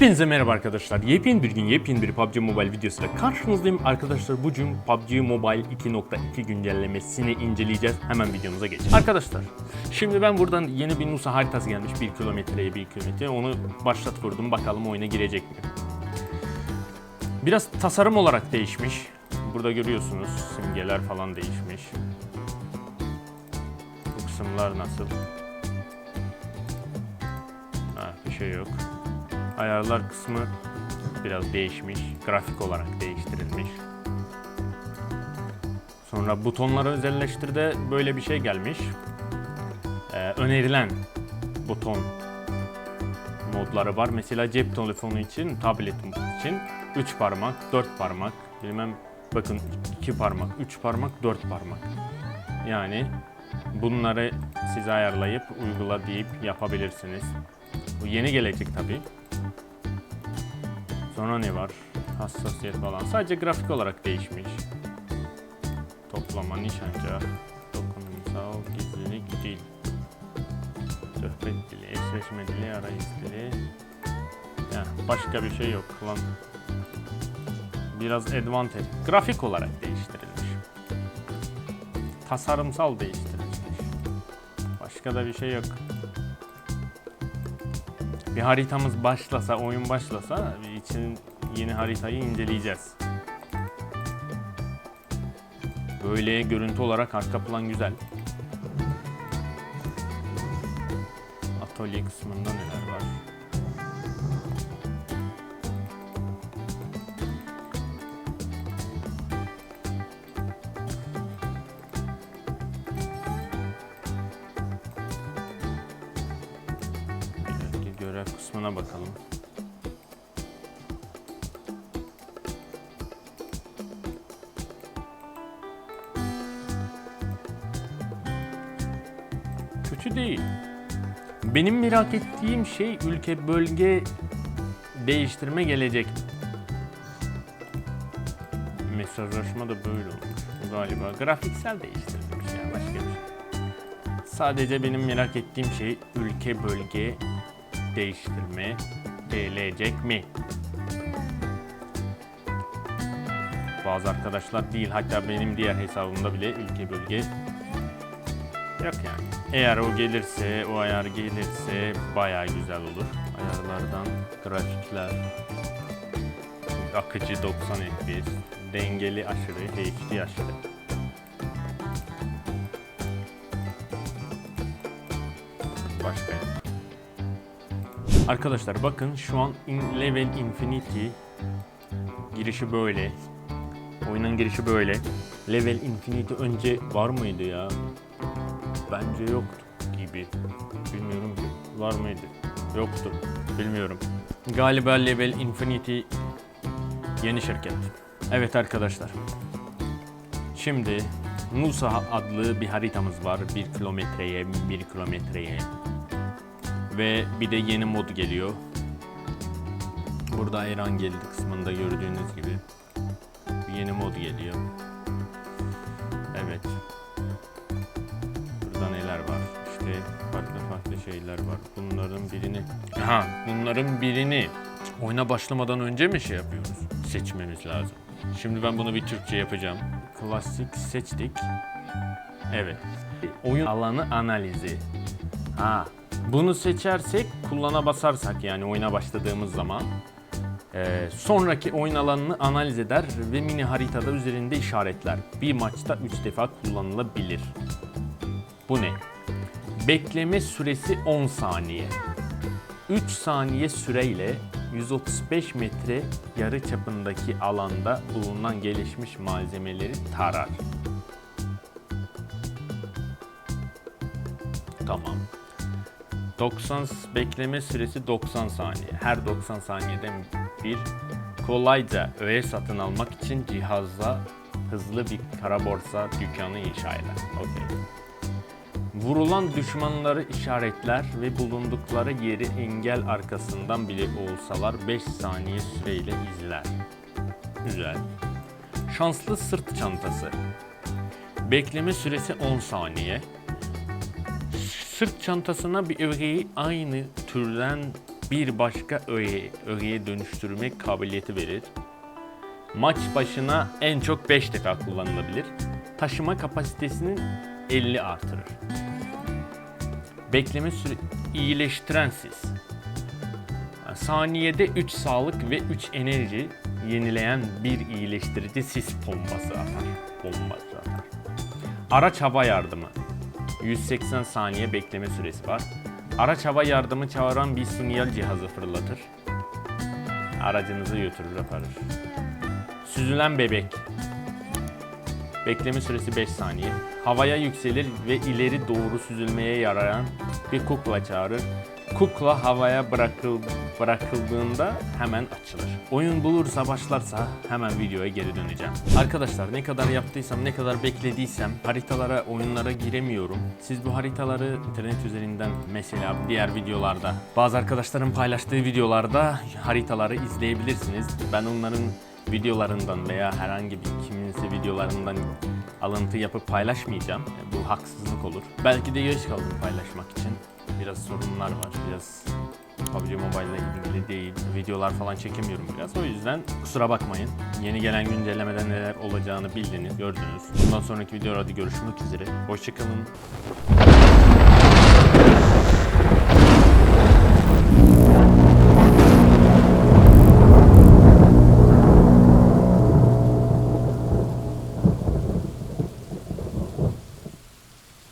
Hepinize merhaba arkadaşlar. Yepyeni bir gün, yepyeni bir PUBG Mobile videosuyla karşınızdayım. Arkadaşlar bugün PUBG Mobile 2.2 güncellemesini inceleyeceğiz. Hemen videomuza geçelim. Arkadaşlar, şimdi ben buradan yeni bir Nusa haritası gelmiş. 1 kilometreye 1 kilometre. Onu başlat vurdum. Bakalım oyuna girecek mi? Biraz tasarım olarak değişmiş. Burada görüyorsunuz simgeler falan değişmiş. Bu kısımlar nasıl? Ha, bir şey yok. Ayarlar kısmı biraz değişmiş. Grafik olarak değiştirilmiş. Sonra butonları özelleştirde böyle bir şey gelmiş. Ee, önerilen buton modları var. Mesela cep telefonu için, tablet için 3 parmak, 4 parmak, bilmem bakın 2 parmak, 3 parmak, 4 parmak. Yani bunları siz ayarlayıp uygula deyip yapabilirsiniz. Bu yeni gelecek tabii. Sonra ne var? Hassasiyet falan. Sadece grafik olarak değişmiş. Toplama, nişancı, dokunsal, gizlilik, dil. Sohbet dili, eşleşme dili, arayüz dili. Ya başka bir şey yok lan. Biraz advantage. Grafik olarak değiştirilmiş. Tasarımsal değiştirilmiş. Başka da bir şey yok. Bir haritamız başlasa, oyun başlasa için yeni haritayı inceleyeceğiz. Böyle görüntü olarak arka plan güzel. Atölye kısmında neler? Kısmına bakalım. Kötü değil. Benim merak ettiğim şey ülke bölge değiştirme gelecek. Mesajlaşma da böyle olmuş galiba. Grafiksel değiştirilmiş ya başka bir şey. Sadece benim merak ettiğim şey ülke bölge değiştirme gelecek mi? Bazı arkadaşlar değil hatta benim diğer hesabımda bile ülke bölge yok yani. Eğer o gelirse, o ayar gelirse bayağı güzel olur. Ayarlardan grafikler, akıcı 90 FPS, dengeli aşırı, HD aşırı. Başka. Arkadaşlar bakın şu an in Level Infinity girişi böyle. Oyunun girişi böyle. Level Infinity önce var mıydı ya? Bence yoktu gibi. Bilmiyorum. Var mıydı? Yoktu. Bilmiyorum. Galiba Level Infinity yeni şirket. Evet arkadaşlar. Şimdi Nusa adlı bir haritamız var. 1 kilometreye, 1 kilometreye. Ve bir de yeni mod geliyor. Burada Iran geldi kısmında gördüğünüz gibi. Bir yeni mod geliyor. Evet. Burada neler var? İşte farklı farklı şeyler var. Bunların birini... Ha, bunların birini oyuna başlamadan önce mi şey yapıyoruz? Seçmemiz lazım. Şimdi ben bunu bir Türkçe yapacağım. Klasik seçtik. Evet. Oyun alanı analizi. Ha, bunu seçersek kullana basarsak yani oyuna başladığımız zaman ee, sonraki oyun alanını analiz eder ve mini haritada üzerinde işaretler. Bir maçta 3 defa kullanılabilir. Bu ne? Bekleme süresi 10 saniye. 3 saniye süreyle 135 metre yarı çapındaki alanda bulunan gelişmiş malzemeleri tarar. Tamam. 90 bekleme süresi 90 saniye. Her 90 saniyeden bir kolayca öğe satın almak için cihazla hızlı bir kara borsa dükkanı inşa eder. Okey. Vurulan düşmanları işaretler ve bulundukları yeri engel arkasından bile olsalar 5 saniye süreyle izler. Güzel. Şanslı sırt çantası. Bekleme süresi 10 saniye. Sırt çantasına bir ögeyi aynı türden bir başka öğeye, öğeye dönüştürme kabiliyeti verir. Maç başına en çok 5 defa kullanılabilir. Taşıma kapasitesini 50 artırır. Bekleme süre iyileştiren sis. Yani saniyede 3 sağlık ve 3 enerji yenileyen bir iyileştirici sis bombası atar. Bombası atar. Araç hava yardımı. 180 saniye bekleme süresi var. Araç hava yardımı çağıran bir sinyal cihazı fırlatır. Aracınızı götürür aparır. Süzülen bebek. Bekleme süresi 5 saniye. Havaya yükselir ve ileri doğru süzülmeye yarayan bir kukla çağırır. Kukla havaya bırakıl, bırakıldığında hemen açılır. Oyun bulursa başlarsa hemen videoya geri döneceğim. Arkadaşlar ne kadar yaptıysam, ne kadar beklediysem haritalara, oyunlara giremiyorum. Siz bu haritaları internet üzerinden mesela diğer videolarda, bazı arkadaşların paylaştığı videolarda haritaları izleyebilirsiniz. Ben onların videolarından veya herhangi bir kimisi videolarından alıntı yapıp paylaşmayacağım. Bu haksızlık olur. Belki de geç kaldım paylaşmak için. Biraz sorunlar var. Biraz PUBG Mobile ile ilgili değil. Videolar falan çekemiyorum biraz. O yüzden kusura bakmayın. Yeni gelen güncellemeden neler olacağını bildiniz, gördünüz. Bundan sonraki videolarda görüşmek üzere. Hoşçakalın.